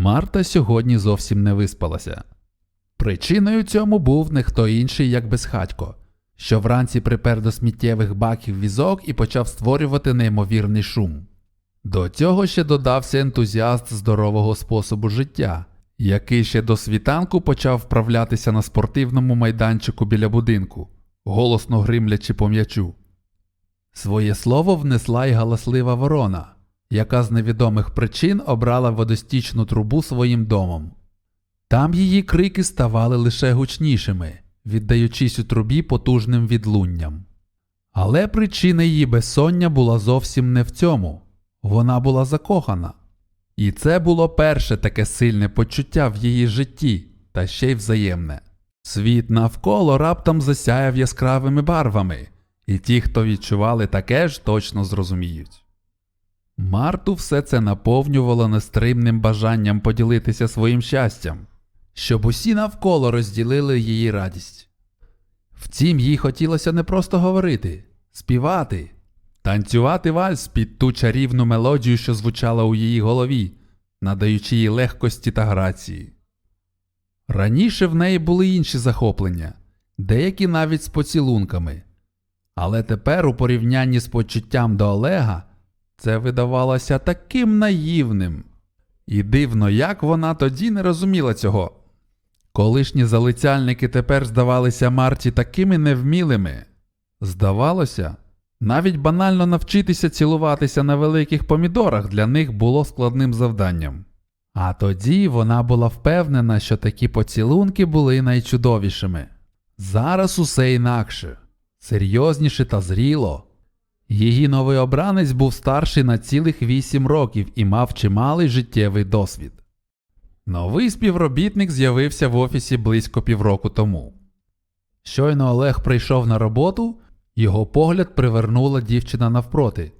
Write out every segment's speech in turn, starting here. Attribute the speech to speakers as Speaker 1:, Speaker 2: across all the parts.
Speaker 1: Марта сьогодні зовсім не виспалася. Причиною цьому був не хто інший, як безхатько, що вранці припер до сміттєвих баків візок і почав створювати неймовірний шум. До цього ще додався ентузіаст здорового способу життя, який ще до світанку почав вправлятися на спортивному майданчику біля будинку, голосно гримлячи по м'ячу. Своє слово внесла й галаслива ворона, яка з невідомих причин обрала водостічну трубу своїм домом. Там її крики ставали лише гучнішими, віддаючись у трубі потужним відлунням. Але причина її безсоння була зовсім не в цьому вона була закохана. І це було перше таке сильне почуття в її житті, та ще й взаємне. Світ навколо раптом засяяв яскравими барвами, і ті, хто відчували таке ж, точно зрозуміють. Марту все це наповнювало нестримним бажанням поділитися своїм щастям, щоб усі навколо розділили її радість. Втім, їй хотілося не просто говорити, співати, танцювати вальс під ту чарівну мелодію, що звучала у її голові, надаючи їй легкості та грації. Раніше в неї були інші захоплення, деякі навіть з поцілунками. Але тепер, у порівнянні з почуттям до Олега, це видавалося таким наївним. І дивно, як вона тоді не розуміла цього. Колишні залицяльники тепер здавалися Марті такими невмілими. Здавалося, навіть банально навчитися цілуватися на великих помідорах для них було складним завданням. А тоді вона була впевнена, що такі поцілунки були найчудовішими. Зараз усе інакше, серйозніше та зріло. Її новий обранець був старший на цілих вісім років і мав чималий життєвий досвід. Новий співробітник з'явився в офісі близько півроку тому. Щойно Олег прийшов на роботу, його погляд привернула дівчина навпроти.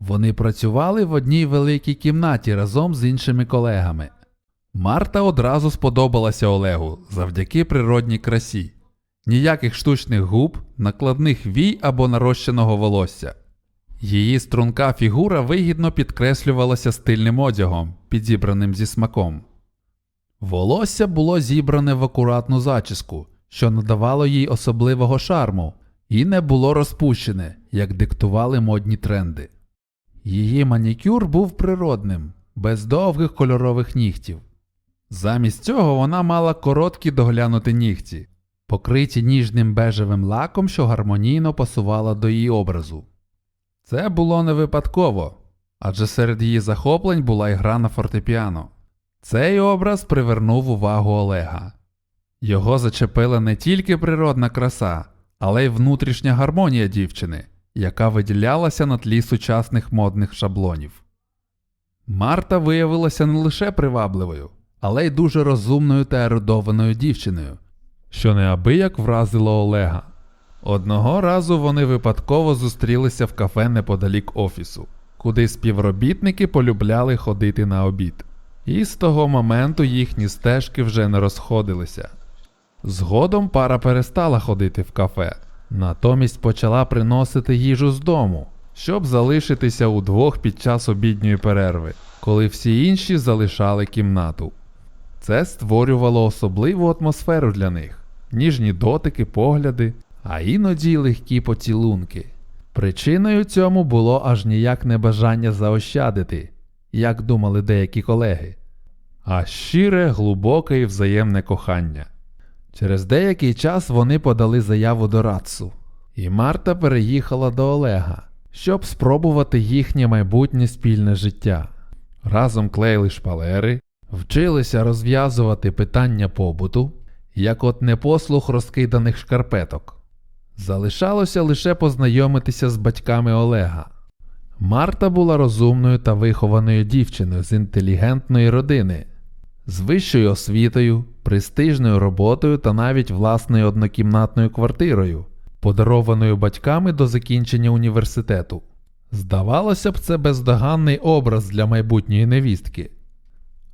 Speaker 1: Вони працювали в одній великій кімнаті разом з іншими колегами. Марта одразу сподобалася Олегу завдяки природній красі, ніяких штучних губ, накладних вій або нарощеного волосся. Її струнка фігура вигідно підкреслювалася стильним одягом, підібраним зі смаком. Волосся було зібране в акуратну зачіску, що надавало їй особливого шарму, і не було розпущене, як диктували модні тренди. Її манікюр був природним, без довгих кольорових нігтів. Замість цього вона мала короткі доглянуті нігті, покриті ніжним бежевим лаком, що гармонійно пасувала до її образу. Це було не випадково, адже серед її захоплень була й гра на фортепіано. Цей образ привернув увагу Олега. Його зачепила не тільки природна краса, але й внутрішня гармонія дівчини, яка виділялася на тлі сучасних модних шаблонів. Марта виявилася не лише привабливою, але й дуже розумною та ерудованою дівчиною, що неабияк вразило Олега. Одного разу вони випадково зустрілися в кафе неподалік офісу, куди співробітники полюбляли ходити на обід. І з того моменту їхні стежки вже не розходилися. Згодом пара перестала ходити в кафе, натомість почала приносити їжу з дому, щоб залишитися удвох під час обідньої перерви, коли всі інші залишали кімнату. Це створювало особливу атмосферу для них, ніжні дотики, погляди, а іноді легкі поцілунки. Причиною цьому було аж ніяк не бажання заощадити, як думали деякі колеги, а щире, глибоке і взаємне кохання. Через деякий час вони подали заяву до Рацу, і Марта переїхала до Олега, щоб спробувати їхнє майбутнє спільне життя. Разом клеїли шпалери, вчилися розв'язувати питання побуту, як от непослух розкиданих шкарпеток. Залишалося лише познайомитися з батьками Олега. Марта була розумною та вихованою дівчиною з інтелігентної родини, з вищою освітою, престижною роботою та навіть власною однокімнатною квартирою, подарованою батьками до закінчення університету. Здавалося б, це бездоганний образ для майбутньої невістки.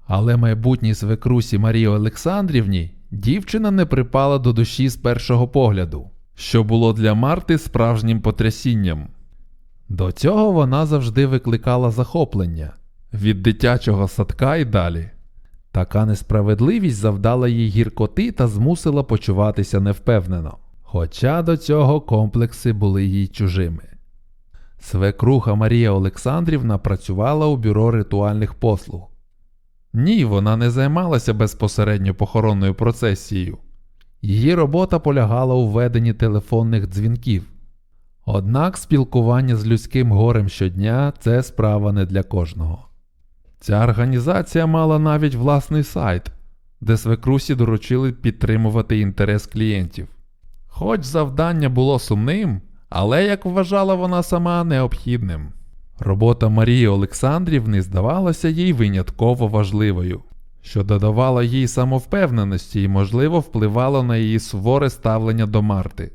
Speaker 1: Але майбутній свекрусі Марії Олександрівні дівчина не припала до душі з першого погляду, що було для Марти справжнім потрясінням. До цього вона завжди викликала захоплення від дитячого садка і далі. Така несправедливість завдала їй гіркоти та змусила почуватися невпевнено, хоча до цього комплекси були їй чужими. Свекруха Марія Олександрівна працювала у бюро ритуальних послуг. Ні, вона не займалася безпосередньо похоронною процесією. Її робота полягала у веденні телефонних дзвінків. Однак спілкування з людським горем щодня це справа не для кожного. Ця організація мала навіть власний сайт, де свекрусі доручили підтримувати інтерес клієнтів. Хоч завдання було сумним, але, як вважала вона сама, необхідним. Робота Марії Олександрівни здавалася їй винятково важливою, що додавало їй самовпевненості і, можливо, впливало на її суворе ставлення до Марти,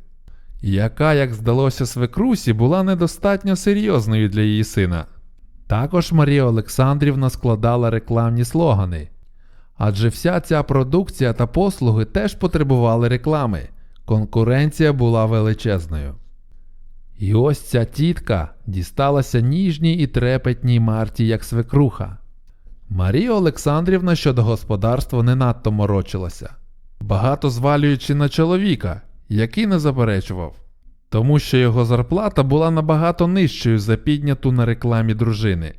Speaker 1: яка, як здалося свекрусі, була недостатньо серйозною для її сина. Також Марія Олександрівна складала рекламні слогани, адже вся ця продукція та послуги теж потребували реклами, конкуренція була величезною. І ось ця тітка дісталася ніжній і трепетній Марті, як свекруха. Марія Олександрівна щодо господарства не надто морочилася, багато звалюючи на чоловіка, який не заперечував, тому що його зарплата була набагато нижчою за підняту на рекламі дружини.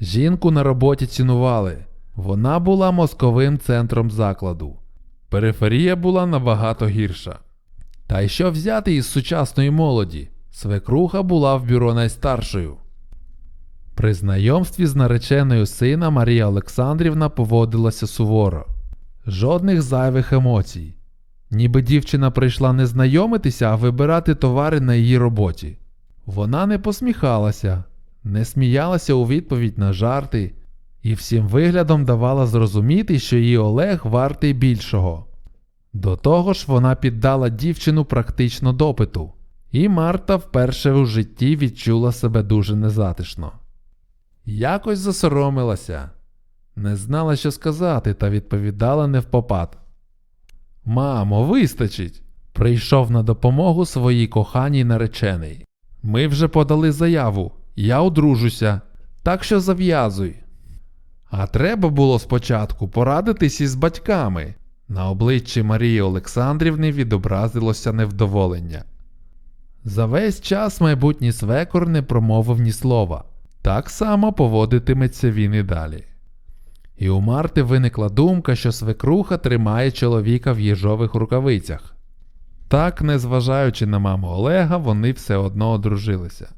Speaker 1: Жінку на роботі цінували, вона була мозковим центром закладу. Периферія була набагато гірша. Та й що взяти із сучасної молоді? Свекруха була в бюро найстаршою. При знайомстві з нареченою сина Марія Олександрівна поводилася суворо, жодних зайвих емоцій. Ніби дівчина прийшла не знайомитися, а вибирати товари на її роботі. Вона не посміхалася, не сміялася у відповідь на жарти і всім виглядом давала зрозуміти, що її Олег вартий більшого. До того ж, вона піддала дівчину практично допиту, і Марта вперше у житті відчула себе дуже незатишно. Якось засоромилася, не знала, що сказати, та відповідала невпопад. Мамо, вистачить. Прийшов на допомогу своїй коханій наречений. Ми вже подали заяву, я одружуся, так що зав'язуй. А треба було спочатку порадитись із батьками. На обличчі Марії Олександрівни відобразилося невдоволення. За весь час майбутній свекор не промовив ні слова. Так само поводитиметься він і далі. І у Марти виникла думка, що свекруха тримає чоловіка в їжових рукавицях. Так, незважаючи на маму Олега, вони все одно одружилися.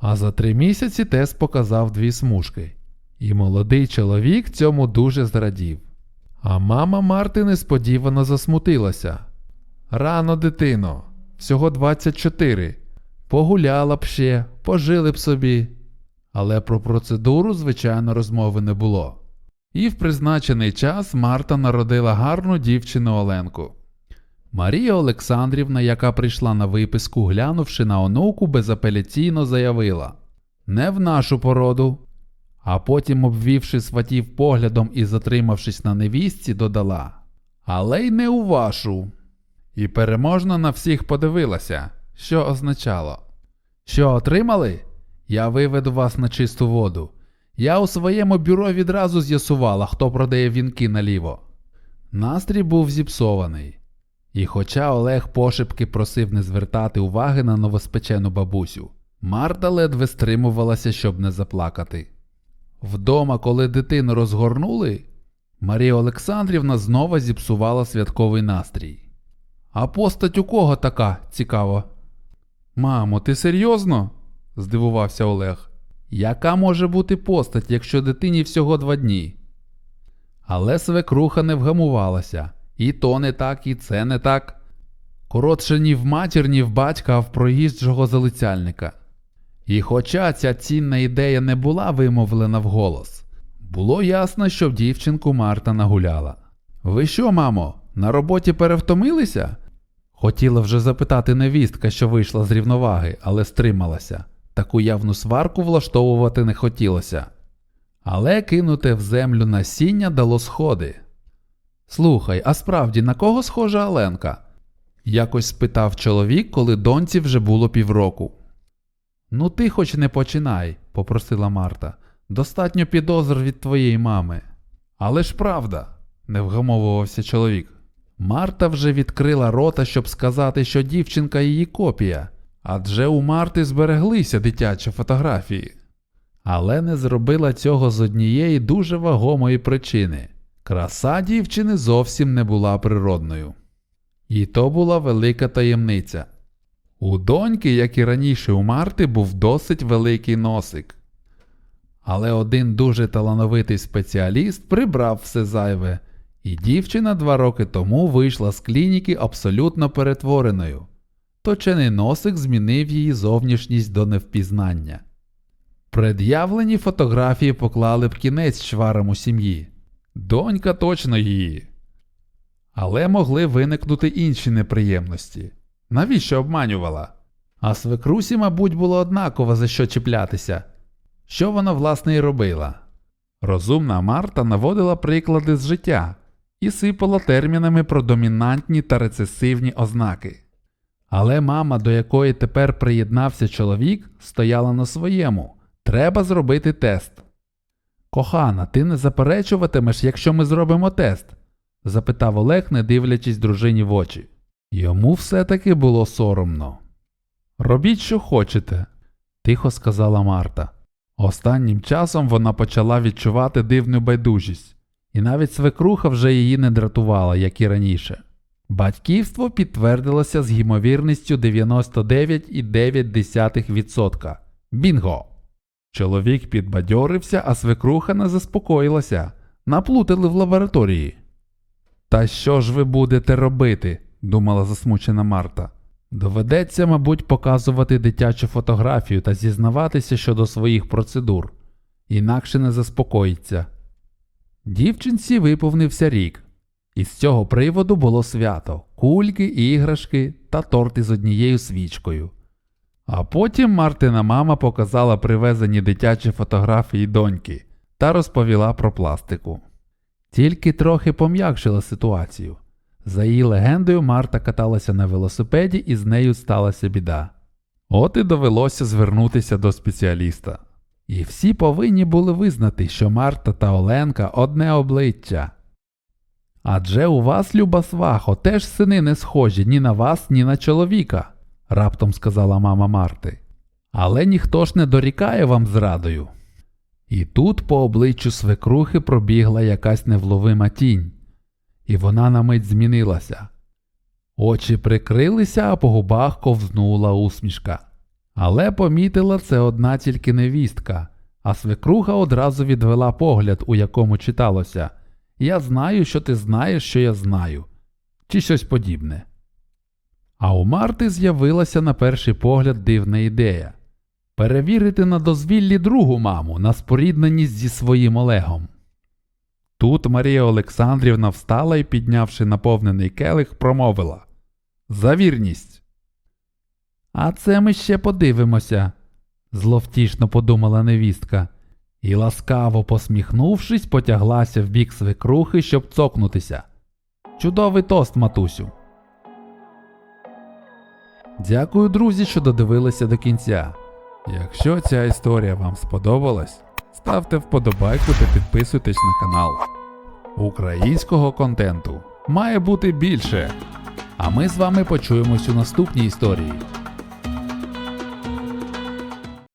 Speaker 1: А за три місяці Тес показав дві смужки, і молодий чоловік цьому дуже зрадів. А мама Марти несподівано засмутилася. Рано, дитино, всього 24. Погуляла б ще, пожили б собі. Але про процедуру, звичайно, розмови не було. І в призначений час Марта народила гарну дівчину Оленку. Марія Олександрівна, яка прийшла на виписку, глянувши на онуку, безапеляційно заявила Не в нашу породу. А потім, обвівши сватів поглядом і затримавшись на невістці, додала Але й не у вашу. І переможно на всіх подивилася, що означало. Що отримали? Я виведу вас на чисту воду. Я у своєму бюро відразу з'ясувала, хто продає вінки наліво. Настрій був зіпсований. І хоча Олег пошепки просив не звертати уваги на новоспечену бабусю, Марта ледве стримувалася, щоб не заплакати. Вдома, коли дитину розгорнули, Марія Олександрівна знову зіпсувала святковий настрій. А постать у кого така цікаво? Мамо, ти серйозно? Здивувався Олег. Яка може бути постать, якщо дитині всього два дні? Але свекруха не вгамувалася. І то не так, і це не так. Коротше, ні в матір, ні в батька, а в проїжджого залицяльника. І хоча ця цінна ідея не була вимовлена вголос, було ясно, що в дівчинку Марта нагуляла. Ви що, мамо, на роботі перевтомилися? Хотіла вже запитати невістка, що вийшла з рівноваги, але стрималася. Таку явну сварку влаштовувати не хотілося. Але кинуте в землю насіння дало сходи. Слухай, а справді на кого схожа Оленка? якось спитав чоловік, коли доньці вже було півроку. Ну, ти хоч не починай, попросила Марта. Достатньо підозр від твоєї мами. Але ж правда, не вгамовувався чоловік. Марта вже відкрила рота, щоб сказати, що дівчинка її копія, адже у Марти збереглися дитячі фотографії. Але не зробила цього з однієї дуже вагомої причини. Краса дівчини зовсім не була природною. І то була велика таємниця. У доньки, як і раніше у Марти, був досить великий носик. Але один дуже талановитий спеціаліст прибрав все зайве, і дівчина два роки тому вийшла з клініки абсолютно перетвореною. Точений носик змінив її зовнішність до невпізнання. Пред'явлені фотографії поклали б кінець чварам у сім'ї. Донька точно її. Але могли виникнути інші неприємності. Навіщо обманювала? А свекрусі, мабуть, було однаково за що чіплятися. Що вона, власне, і робила? Розумна Марта наводила приклади з життя і сипала термінами про домінантні та рецесивні ознаки. Але мама, до якої тепер приєднався чоловік, стояла на своєму. Треба зробити тест. Кохана, ти не заперечуватимеш, якщо ми зробимо тест? запитав Олег, не дивлячись дружині в очі. Йому все-таки було соромно. Робіть, що хочете, тихо сказала Марта. Останнім часом вона почала відчувати дивну байдужість, і навіть свекруха вже її не дратувала, як і раніше. Батьківство підтвердилося з ймовірністю 99,9%. Бінго! Чоловік підбадьорився, а свекруха не заспокоїлася. Наплутали в лабораторії. Та що ж ви будете робити? думала засмучена Марта. Доведеться, мабуть, показувати дитячу фотографію та зізнаватися щодо своїх процедур, інакше не заспокоїться. Дівчинці виповнився рік, і з цього приводу було свято кульки, іграшки та торт із однією свічкою. А потім Мартина мама показала привезені дитячі фотографії доньки та розповіла про пластику. Тільки трохи пом'якшила ситуацію. За її легендою, Марта каталася на велосипеді і з нею сталася біда. От і довелося звернутися до спеціаліста. І всі повинні були визнати, що Марта та Оленка одне обличчя. Адже у вас, люба свахо, теж сини не схожі ні на вас, ні на чоловіка, раптом сказала мама Марти. Але ніхто ж не дорікає вам зрадою. І тут по обличчю свекрухи пробігла якась невловима тінь, і вона на мить змінилася. Очі прикрилися, а по губах ковзнула усмішка. Але помітила це одна тільки невістка, а свекруха одразу відвела погляд, у якому читалося Я знаю, що ти знаєш, що я знаю, чи щось подібне. А у Марти з'явилася на перший погляд дивна ідея перевірити на дозвіллі другу маму на спорідненість зі своїм Олегом. Тут Марія Олександрівна встала і, піднявши наповнений келих, промовила За вірність. А це ми ще подивимося, зловтішно подумала невістка, і ласкаво посміхнувшись, потяглася в бік свекрухи, щоб цокнутися. Чудовий тост, матусю. Дякую, друзі, що додивилися до кінця. Якщо ця історія вам сподобалась, ставте вподобайку та підписуйтесь на канал. Українського контенту має бути більше. А ми з вами почуємось у наступній історії.